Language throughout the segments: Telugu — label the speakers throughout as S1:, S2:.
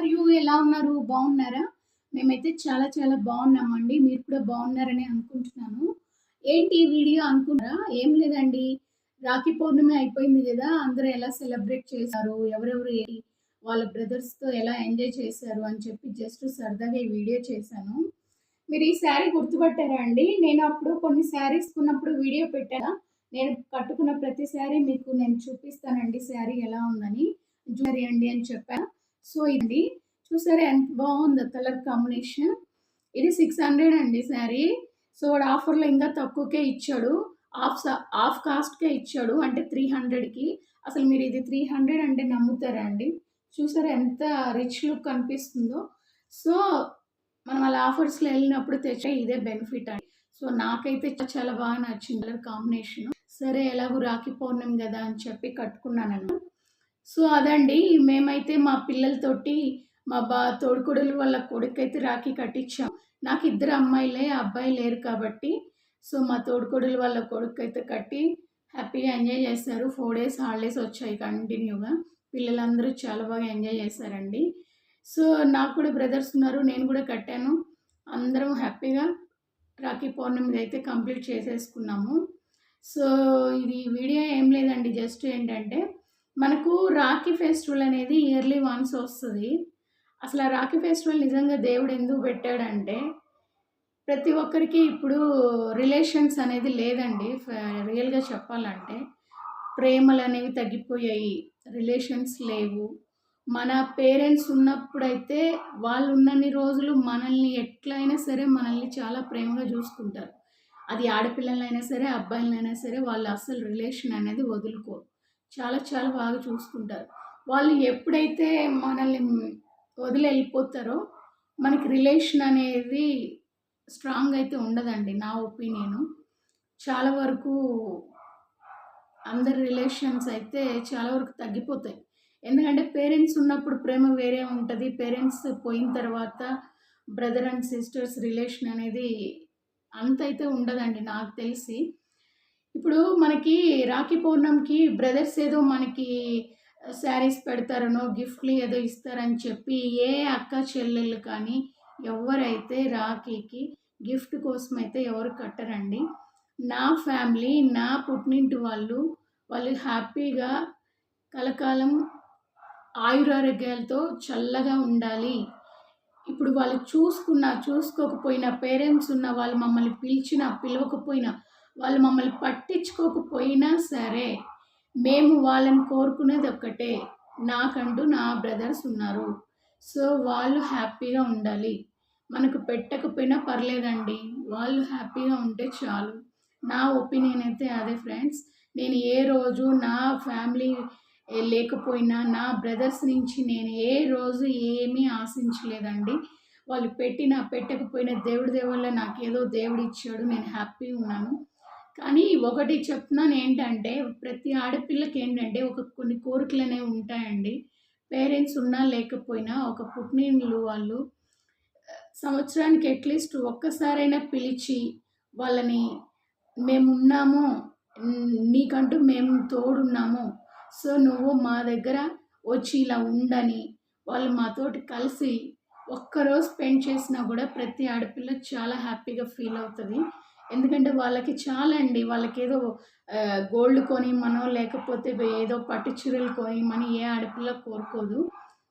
S1: ఆర్ యూ ఎలా ఉన్నారు? బాగున్నారా? మేమైతే చాలా చాలా బాగున్నామండి. మీరు కూడా బాగున్నారని అనుకుంటున్నాను. ఏంటి ఈ వీడియో అనుకున్నారా ఏం లేదండి. రాఖీ పౌర్ణమి అయిపోయింది కదా. అందరూ ఎలా సెలబ్రేట్ చేశారు? ఎవరెవరు వాళ్ళ బ్రదర్స్తో ఎలా ఎంజాయ్ చేశారు? అని చెప్పి జస్ట్ సరదాగా ఈ వీడియో చేశాను. మీరు ఈ శారీ గుర్తుపట్టారా అండి? నేను అప్పుడు కొన్ని శారీస్ కొన్నప్పుడు వీడియో పెట్టాను. నేను కట్టుకున్న ప్రతి శారీ మీకు నేను చూపిస్తానండి. శారీ ఎలా ఉందని. జ్యువెలరీ అండి అని చెప్పాను సో ఇది చూసారా ఎంత బాగుంది కలర్ కాంబినేషన్. ఇది సిక్స్ హండ్రెడ్ అండి శారీ. సో వాడు ఆఫర్లో ఇంకా తక్కువకే ఇచ్చాడు. హాఫ్ హాఫ్ కాస్ట్కే ఇచ్చాడు. అంటే త్రీ హండ్రెడ్కి. అసలు మీరు ఇది త్రీ హండ్రెడ్ అంటే నమ్ముతారా అండి? చూసారా ఎంత రిచ్ లుక్ కనిపిస్తుందో సో మనం అలా ఆఫర్స్లో వెళ్ళినప్పుడు తెచ్చే ఇదే బెనిఫిట్ అండి. సో నాకైతే చాలా బాగా నచ్చింది కలర్ కాంబినేషన్. సరే ఎలాగో రాఖీ పౌర్ణమి కదా అని చెప్పి కట్టుకున్నాను సో అదండి. మేమైతే మా పిల్లలతోటి మా బా తోడుకొడులు వాళ్ళ కొడుకైతే రాఖీ కట్టించాం నాకు ఇద్దరు అమ్మాయిలే అబ్బాయి లేరు కాబట్టి. సో మా తోడుకొడులు వాళ్ళ కొడుకు అయితే కట్టి హ్యాపీగా ఎంజాయ్ చేస్తారు. ఫోర్ డేస్ హాలిడేస్ వచ్చాయి కంటిన్యూగా. పిల్లలందరూ చాలా బాగా ఎంజాయ్ చేశారండి. సో నాకు కూడా బ్రదర్స్ ఉన్నారు. నేను కూడా కట్టాను. అందరం హ్యాపీగా రాఖీ పౌర్ణమి అయితే కంప్లీట్ చేసేసుకున్నాము. సో ఇది వీడియో ఏం లేదండి. జస్ట్ ఏంటంటే మనకు రాఖీ ఫెస్టివల్ అనేది ఇయర్లీ వన్స్ వస్తుంది. అసలు ఆ రాఖీ ఫెస్టివల్ నిజంగా దేవుడు ఎందుకు పెట్టాడంటే ప్రతి ఒక్కరికి ఇప్పుడు రిలేషన్స్ అనేది లేదండి. రియల్గా చెప్పాలంటే ప్రేమలు అనేవి తగ్గిపోయాయి. రిలేషన్స్ లేవు. మన పేరెంట్స్ ఉన్నప్పుడైతే వాళ్ళు ఉన్నన్ని రోజులు మనల్ని ఎట్లయినా సరే మనల్ని చాలా ప్రేమగా చూసుకుంటారు. అది ఆడపిల్లలైనా సరే అబ్బాయిలైనా సరే వాళ్ళు అసలు రిలేషన్ అనేది వదులుకోరు. చాలా చాలా బాగా చూసుకుంటారు. వాళ్ళు ఎప్పుడైతే మనల్ని వదిలి వెళ్ళిపోతారో మనకి రిలేషన్ అనేది స్ట్రాంగ్ అయితే ఉండదండి నా ఒపీనియను. చాలా వరకు అందరి రిలేషన్స్ అయితే చాలా వరకు తగ్గిపోతాయి. ఎందుకంటే పేరెంట్స్ ఉన్నప్పుడు ప్రేమ వేరే ఉంటుంది. పేరెంట్స్ పోయిన తర్వాత బ్రదర్ అండ్ సిస్టర్స్ రిలేషన్ అనేది అంత అయితే ఉండదండి నాకు తెలిసి. ఇప్పుడు మనకి రాఖీ పౌర్ణమికి బ్రదర్స్ ఏదో మనకి శారీస్ పెడతారనో గిఫ్ట్లు ఏదో ఇస్తారని చెప్పి ఏ అక్క చెల్లెళ్ళు కానీ ఎవరైతే రాఖీకి గిఫ్ట్ కోసం అయితే ఎవరు కట్టరండి. నా ఫ్యామిలీ నా పుట్టినింటి వాళ్ళు వాళ్ళు హ్యాపీగా కలకాలం ఆయురారోగ్యాలతో చల్లగా ఉండాలి. ఇప్పుడు వాళ్ళు చూసుకున్న చూసుకోకపోయినా పేరెంట్స్ ఉన్న వాళ్ళు మమ్మల్ని పిలిచినా పిలవకపోయినా వాళ్ళు మమ్మల్ని పట్టించుకోకపోయినా సరే మేము వాళ్ళని కోరుకునేది ఒక్కటే. నాకంటూ నా బ్రదర్స్ ఉన్నారు. సో వాళ్ళు హ్యాపీగా ఉండాలి. మనకు పెట్టకపోయినా పర్లేదండి. వాళ్ళు హ్యాపీగా ఉంటే చాలు. నా ఒపీనియన్ అయితే అదే ఫ్రెండ్స్. నేను ఏ రోజు నా ఫ్యామిలీ లేకపోయినా నా బ్రదర్స్ నుంచి నేను ఏ రోజు ఏమీ ఆశించలేదండి. వాళ్ళు పెట్టినా పెట్టకపోయినా దేవుడి దేవుళ్ళ నాకేదో దేవుడు ఇచ్చాడు నేను హ్యాపీగా ఉన్నాను. కానీ ఒకటి చెప్తున్నాను ఏంటంటే ప్రతి ఆడపిల్లకి ఏంటంటే ఒక కొన్ని కోరికలు అనేవి ఉంటాయండి. పేరెంట్స్ ఉన్నా లేకపోయినా ఒక పుట్టినిళ్ళు వాళ్ళు సంవత్సరానికి అట్లీస్ట్ ఒక్కసారైనా పిలిచి వాళ్ళని మేమున్నాము నీకంటూ మేము తోడున్నాము సో నువ్వు మా దగ్గర వచ్చి ఇలా ఉండని వాళ్ళు మాతోటి కలిసి ఒక్కరోజు స్పెండ్ చేసినా కూడా ప్రతి ఆడపిల్ల చాలా హ్యాపీగా ఫీల్ అవుతుంది. ఎందుకంటే వాళ్ళకి చాలా అండి వాళ్ళకి ఏదో గోల్డ్ కొని మనో లేకపోతే ఏదో పట్టు చీరలు కొని మన ఏ ఆడపిల్ల కోరుకోదు.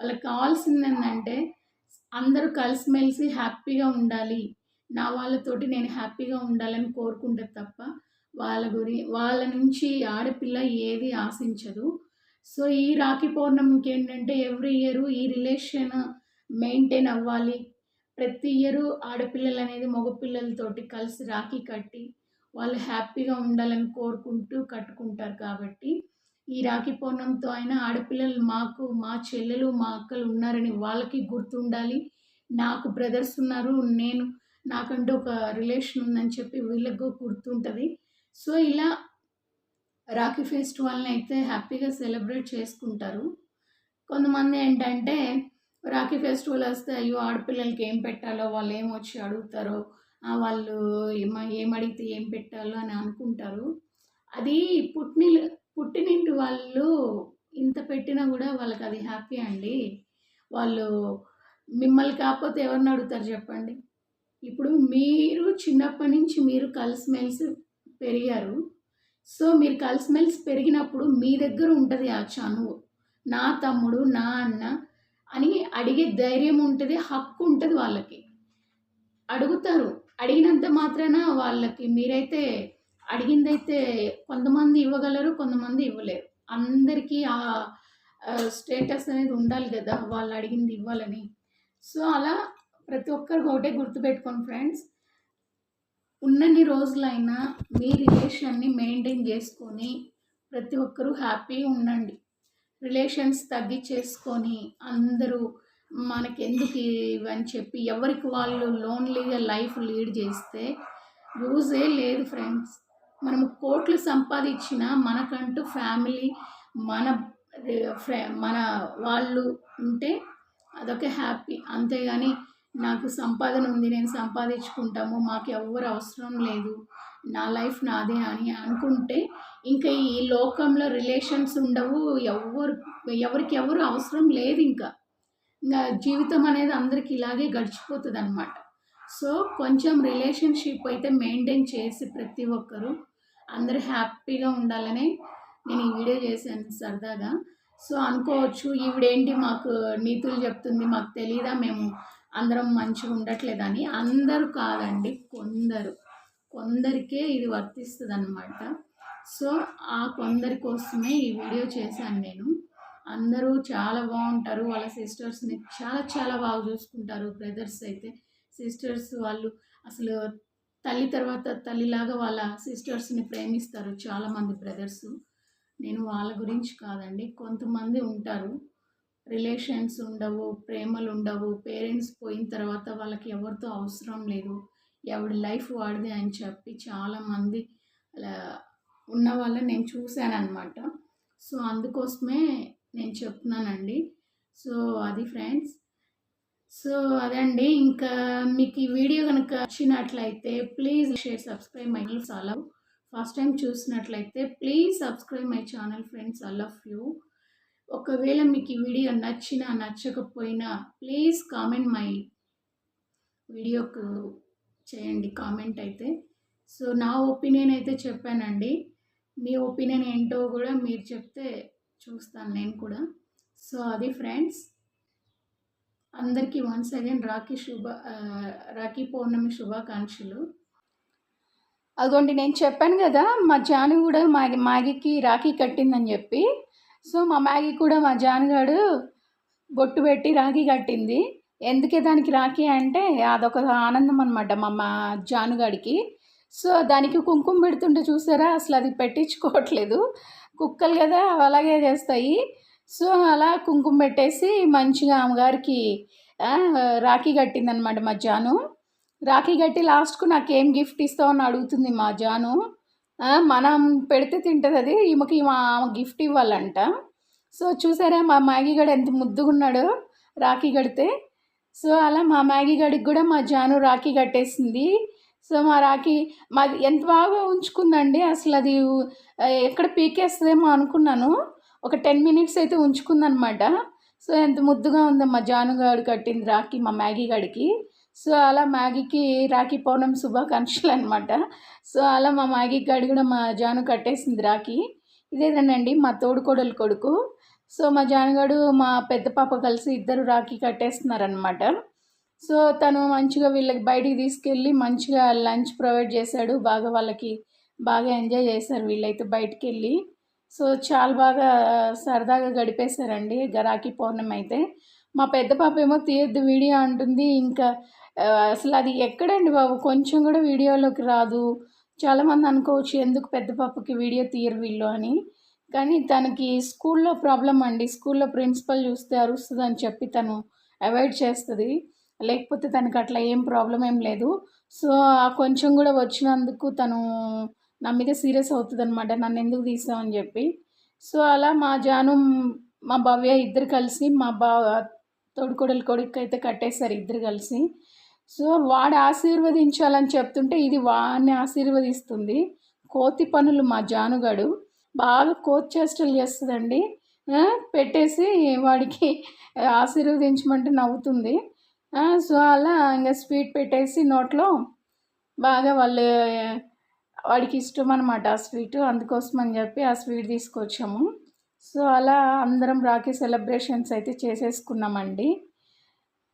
S1: వాళ్ళకి కావాల్సింది ఏంటంటే అందరూ కలిసిమెలిసి హ్యాపీగా ఉండాలి. నా వాళ్ళతోటి నేను హ్యాపీగా ఉండాలని కోరుకుంటే తప్ప వాళ్ళ గురి వాళ్ళ నుంచి ఆడపిల్ల ఏది ఆశించదు. సో ఈ రాఖీ పౌర్ణమికి ఏంటంటే ఎవ్రీ ఇయర్ ఈ రిలేషన్ మెయింటైన్ అవ్వాలి. ప్రతి ఇయర్ ఆడపిల్లలు అనేది మగపిల్లలతోటి కలిసి రాఖీ కట్టి వాళ్ళు హ్యాపీగా ఉండాలని కోరుకుంటూ కట్టుకుంటారు కాబట్టి ఈ రాఖీ పౌర్ణమితో అయినా ఆడపిల్లలు మాకు మా చెల్లెలు మా అక్కలు ఉన్నారని వాళ్ళకి గుర్తుండాలి. నాకు బ్రదర్స్ ఉన్నారు నేను నాకంటూ ఒక రిలేషన్ ఉందని చెప్పి వీళ్ళకు గుర్తుంటుంది. సో ఇలా రాఖీ ఫెస్టివల్ని అయితే హ్యాపీగా సెలబ్రేట్ చేసుకుంటారు. కొంతమంది ఏంటంటే రాఖీ ఫెస్టివల్ వస్తే అయ్యో ఆడపిల్లలకి ఏం పెట్టాలో వాళ్ళు ఏం వచ్చి అడుగుతారో వాళ్ళు ఏం ఏమడిగితే ఏం పెట్టాలో అని అనుకుంటారు. అది పుట్టిన పుట్టినింటి వాళ్ళు ఇంత పెట్టినా కూడా వాళ్ళకి అది హ్యాపీ అండి. వాళ్ళు మిమ్మల్ని కాకపోతే ఎవరిని అడుగుతారు చెప్పండి? ఇప్పుడు మీరు చిన్నప్పటి నుంచి మీరు కలిసిమెలిసి పెరిగారు. సో మీరు కలిసిమెలిసి పెరిగినప్పుడు మీ దగ్గర ఉంటుంది ఆ చనువు. నా తమ్ముడు నా అన్న అని అడిగే ధైర్యం ఉంటుంది హక్కు ఉంటుంది వాళ్ళకి. అడుగుతారు. అడిగినంత మాత్రాన వాళ్ళకి మీరైతే అడిగిందైతే కొంతమంది ఇవ్వగలరు కొంతమంది ఇవ్వలేరు. అందరికీ ఆ స్టేటస్ అనేది ఉండాలి కదా వాళ్ళు అడిగింది ఇవ్వాలని. సో అలా ప్రతి ఒక్కరికి ఒకటే గుర్తుపెట్టుకోండి ఫ్రెండ్స్. ఉన్నన్ని రోజులైనా మీ రిలేషన్ని మెయింటైన్ చేసుకొని ప్రతి ఒక్కరూ హ్యాపీగా ఉండండి. రిలేషన్స్ తగ్గించేసుకొని అందరూ మనకెందుకు ఇవని చెప్పి ఎవరికి వాళ్ళు లోన్లీగా లైఫ్ లీడ్ చేస్తే యూజే లేదు ఫ్రెండ్స్. మనము కోట్లు సంపాదించిన మనకంటూ ఫ్యామిలీ మన మన వాళ్ళు ఉంటే అదొక హ్యాపీ. అంతేగాని నాకు సంపాదన ఉంది నేను సంపాదించుకుంటాము మాకు ఎవరు అవసరం లేదు నా లైఫ్ నాదే అని అనుకుంటే ఇంకా ఈ లోకంలో రిలేషన్స్ ఉండవు ఎవరు ఎవరికి ఎవరు అవసరం లేదు ఇంకా. ఇంకా జీవితం అనేది అందరికి ఇలాగే గడిచిపోతుంది అనమాట సో కొంచెం రిలేషన్షిప్ అయితే మెయింటైన్ చేసి ప్రతి ఒక్కరూ అందరూ హ్యాపీగా ఉండాలని నేను ఈ వీడియో చేశాను సరదాగా. సో అనుకోవచ్చు ఈవిడేంటి మాకు నీతులు చెప్తుంది మాకు తెలియదా మేము అందరం మంచిగా ఉండట్లేదని. అందరూ కాదండి కొందరు. కొందరికే ఇది వర్తిస్తుంది అనమాట సో ఆ కొందరి కోసమే ఈ వీడియో చేశాను నేను. అందరూ చాలా బాగుంటారు. వాళ్ళ సిస్టర్స్ని చాలా చాలా బాగా చూసుకుంటారు. బ్రదర్స్ అయితే సిస్టర్స్ వాళ్ళు అసలు తల్లి తర్వాత తల్లిలాగా వాళ్ళ సిస్టర్స్ని ప్రేమిస్తారు. చాలామంది బ్రదర్స్. నేను వాళ్ళ గురించి కాదండి కొంతమంది ఉంటారు. రిలేషన్స్ ఉండవు ప్రేమలు ఉండవు. పేరెంట్స్ పోయిన తర్వాత వాళ్ళకి ఎవరితో అవసరం లేదు. ఎవడి లైఫ్ వాడిదే అని చెప్పి చాలామంది ఉన్న వాళ్ళని నేను చూశానమాట సో అందుకోసమే నేను చెప్తున్నానండి. సో అది ఫ్రెండ్స్. సో అదండి. ఇంకా మీకు ఈ వీడియో కనుక వచ్చినట్లయితే ప్లీజ్ షేర్ సబ్స్క్రైబ్ మై చాలా ఫస్ట్ టైం చూసినట్లయితే please subscribe my channel friends. I you. ఒకవేళ మీకు ఈ వీడియో నచ్చినా నచ్చకపోయినా ప్లీజ్ కామెంట్ మై వీడియోకు చేయండి కామెంట్ అయితే. సో నా ఒపీనియన్ అయితే చెప్పానండి. మీ ఒపీనియన్ ఏంటో కూడా మీరు చెప్తే చూస్తాను నేను కూడా. సో అది ఫ్రెండ్స్ అందరికీ వన్స్ అగైన్ రాఖీ శుభ రాఖీ పౌర్ణమి శుభాకాంక్షలు. అదిగోండి నేను చెప్పాను కదా మా జాను కూడా మా మ్యాగీకి రాఖీ కట్టిందని చెప్పి. సో మా మ్యాగీ కూడా మా జాన్గాడు బొట్టు పెట్టి రాఖీ కట్టింది. ఎందుకే దానికి రాఖీ అంటే అదొక ఆనందం అనమాట మా మా జానుగాడికి. సో దానికి కుంకుమ పెడుతుంటే చూసారా? అసలు అది పెట్టించుకోవట్లేదు. కుక్కలు కదా అలాగే చేస్తాయి. సో అలా కుంకుమ పెట్టేసి మంచిగా అమ్మగారికి రాఖీ కట్టిందనమాట మా జాను. రాఖీ కట్టి లాస్ట్కు నాకేం గిఫ్ట్ ఇస్తావు అని అడుగుతుంది మా జాను. మనం పెడితే తింటుంది అది. ఈమెకి ఆమె గిఫ్ట్ ఇవ్వాలంట. సో చూసారా మా మ్యాగీ గడు ఎంత ముద్దుగున్నాడో రాఖీ కడితే. సో అలా మా మ్యాగీ గడికి కూడా మా జాను రాఖీ కట్టేసింది. సో మా రాఖీ మాది ఎంత బాగా ఉంచుకుందండి అసలు అది. ఎక్కడ పీకేస్తుందేమో అనుకున్నాను. ఒక టెన్ మినిట్స్ అయితే ఉంచుకుందనమాట. సో ఎంత ముద్దుగా ఉందో మా జానుగాడు కట్టింది రాఖీ మా మ్యాగీ గడికి. సో అలా మ్యాగీకి రాఖీ పౌర్ణమి శుభాకాంక్షలు అనమాట సో అలా మా మ్యాగీ గాడి కూడా మా జాను కట్టేసింది రాఖీ. ఇదేనండి మా తోడుకోడలు కొడుకు. సో మా జానగాడు మా పెద్ద పాప కలిసి ఇద్దరు రాఖీ కట్టేస్తున్నారనమాట సో తను మంచిగా వీళ్ళకి బయటికి తీసుకెళ్ళి మంచిగా లంచ్ ప్రొవైడ్ చేశాడు. బాగా వాళ్ళకి బాగా ఎంజాయ్ చేశారు వీళ్ళైతే బయటికి వెళ్ళి సో చాలా బాగా సరదాగా గడిపేశారండి రాఖీ పౌర్ణమి అయితే. మా పెద్ద పాప ఏమో తీయద్దు వీడియో అంటుంది. ఇంకా అసలు అది ఎక్కడండి బాబు? కొంచెం కూడా వీడియోలోకి రాదు. చాలామంది అనుకోవచ్చు ఎందుకు పెద్ద పాపకి వీడియో తీయరు వీళ్ళు అని. కానీ తనకి స్కూల్లో ప్రాబ్లం అండి. స్కూల్లో ప్రిన్సిపల్ చూస్తే అరుస్తుంది అని చెప్పి తను అవాయిడ్ చేస్తుంది. లేకపోతే తనకు అట్లా ఏం ప్రాబ్లం ఏం లేదు. సో ఆ కొంచెం కూడా వచ్చినందుకు తను నా మీద సీరియస్ అవుతుంది అనమాట నన్ను ఎందుకు తీసామని చెప్పి. సో అలా మా జాను మా భవ్య ఇద్దరు కలిసి మా బా తోడుకోడలు కొడుకు అయితే కట్టేశారు ఇద్దరు కలిసి. సో వాడు ఆశీర్వదించాలని చెప్తుంటే ఇది వాడిని ఆశీర్వదిస్తుంది. కోతి పనులు మా జానుగాడు. బాగా కోతి చేష్టలు చేస్తుందండి. పెట్టేసి వాడికి ఆశీర్వదించమంటే నవ్వుతుంది. సో అలా ఇంకా స్వీట్ పెట్టేసి నోట్లో బాగా వాళ్ళు వాడికి ఇష్టం అనమాట ఆ స్వీట్. అందుకోసం అని చెప్పి ఆ స్వీట్ తీసుకొచ్చాము. సో అలా అందరం రాఖీ సెలబ్రేషన్స్ అయితే చేసేసుకున్నామండి.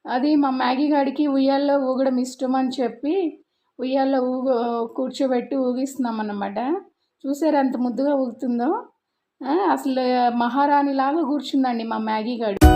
S1: అది మా మ్యాగీ గాడికి ఉయ్యాల్లో ఊగడం ఇష్టం అని చెప్పి ఉయ్యాల్లో ఊగ కూర్చోబెట్టి ఊగిస్తున్నాం అన్నమాట చూసారు ఎంత ముద్దుగా ఊగుతుందో? అసలు మహారాణిలాగా కూర్చుందండి మా మ్యాగీ గాడి.